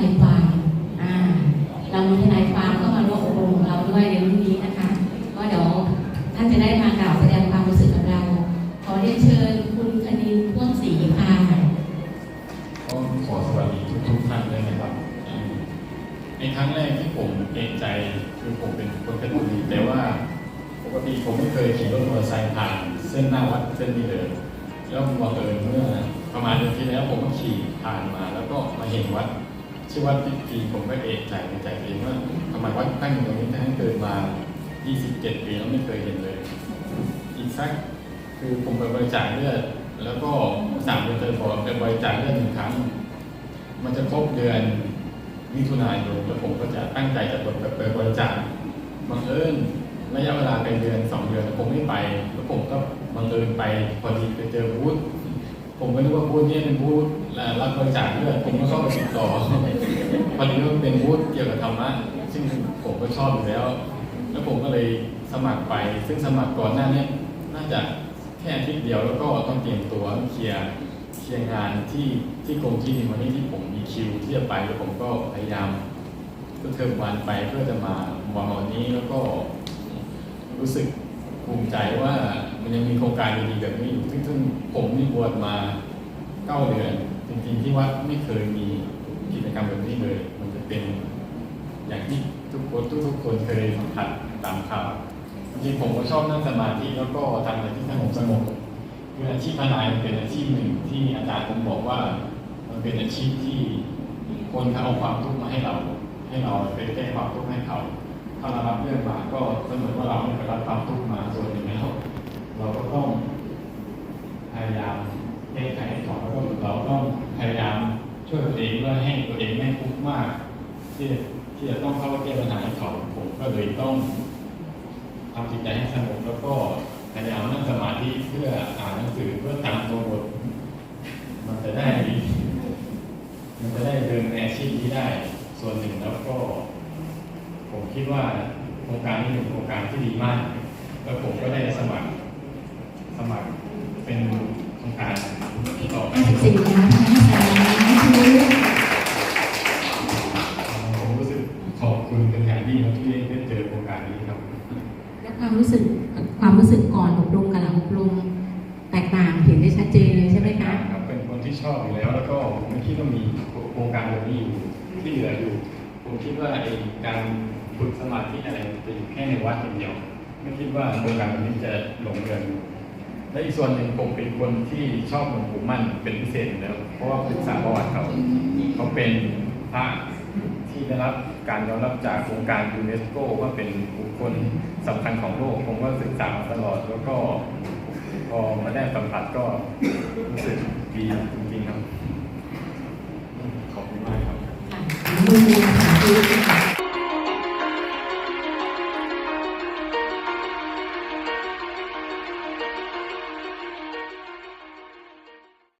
ายความอ่าเรามีทนายความก็มาร่วมอบรมเราด้วยในรุ่นนี้นะคะ ก็เดี๋ยวท่านจะได้มากล่าวแสดงความรู้สึกกับเรา ขอเรียนเชิญคุณคณินพ่วงศรีพาะก็ขอสวัสดีทุกๆท่านด้วยนะครับ ในครั้งแรกที่ผมเกรงใจคือผมเป็นคนเพชรบุรีแต่ว่าปกติผมไม่เคยขี่รถมอเตอร์ไซค์ผ่านเส้นหน้าวัดเส้นนี้เลยแล้วบังเอิญเมื่อประมาณเดือนที่แล้วผมก็ขี่ผ่านมา แล้วก็มาเห็นวัด ชื่อวัดพิธีผมก็เอกใจในใจเองว่าทำไมวัดตั้งอยู่ตรงนี้ทั้งเกิดมา 27 ปีแล้วไม่เคยเห็นเลย อีกสักคือผมไปบริจาคเลือดแล้วก็สามเดือนเจอบอไปบริจาคเลือดหนึ่งครั้ง มันจะครบเดือนมิถุนายนแล้วผมก็จะตั้งใจจะไปบริจาคบังเอิญระยะเวลาเป็นเดือนสองเดือนผมไม่ไป แล้วผมก็บังเอิญไปพอดีไปเจอบูธ ผมก็นึกว่าบูธเนี้เป็นบูธรับบริจาคเลือดผมก็เข้าไปติดต่อพอดีว่าเป็นบูธเกี่ยวกับธรรมะซึ่งผมก็ชอบอยู่แล้ว แล้วผมก็เลยสมัครไป ซึ่งสมัครก่อนหน้านี้น่าจะแค่อาทิตย์เดียวแล้วก็ต้องเตรียมตัวเคลียร์เคลียร์งานที่ที่กรมที่ดินวันนี้ที่ผมมีคิวที่จะไปแล้วผมก็พยายามก็เทิมวันไปเพื่อจะมาวันนี้แล้วก็รู้สึก ภูมิใจว่ามันยังมีโครงการดีๆแบบนี้อยู่ซึ่งผมนี่บวชมาเก้าเดือน จริงๆที่วัดไม่เคยมีกิจกรรมแบบนี้เลย มันจะเป็นอย่างที่ทุกคนทุกๆคนเคยสัมผัสตามข่าวจริงๆผมก็ชอบนั่งสมาธิแล้วก็ทำอะไรที่สงบสงบคืออาชีพทนายมันเป็นอาชีพหนึ่งที่อาจารย์ผมบอกว่า มันเป็นอาชีพที่คนเขาเอาความทุกข์มาให้เรา ให้เราไปแก้ความทุกข์ให้เขาถ้าเรารับเรื่องมาก็เสมือนว่าเราได้รับความทุกข์มาส่วนหนึ่งแล้วเราก็ต้องพยายามแก้ไขให้เขาแล้วก็เราต้องพยายาม ช่วยตัวเองเพื่อให้ตัวเองไม่ทุกข์มาก ที่ที่จะต้องเข้าไปแก้ปัญหาให้เขาผมก็เลยต้องทำจิตใจให้สงบแล้วก็พยายามนั่งสมาธิเพื่ออ่านหนังสือเพื่อตามตัวบทมันจะได้ มันจะได้เดินในอาชีพนี้ได้ส่วนหนึ่งแล้วก็ ผมคิดว่าโครงการนี้เป็นโครงการที่ดีมาก แล้วผมก็ได้สมัครสมัครเป็นโครงการต่อไป รู้สึกความรู้สึกก่อนอบรมกับหลังอบรมแตกต่างเห็นได้ชัดเจนเลยใช่ไหมคะครับเป็นคนที่ชอบอยู่แล้ว แล้วก็ผมไม่คิดว่ามีโครงการแบบนี้อยู่ที่เหลืออยู่ ผมคิดว่าไอ้การฝึกสมาธิอะไรจะอยู่แค่ในวัดอย่างเดียว ไม่คิดว่าโครงการแบบนี้จะหลงเรือนและอีกส่วนหนึ่งผมเป็นคนที่ชอบหลวงปู่มั่นเป็นพิเศษอยู่แล้ว เพราะว่าศึกษาประวัติเขาเขาเป็นพระ ที่ได้รับการยอมรับจากองค์การยูเนสโกว่าเป็นบุคคลสำคัญของโลก ผมก็ศึกษามาตลอดแล้วก็พอมาได้สัมผัสก็รู้สึกดีจริงๆครับ ขอบคุณมากครับ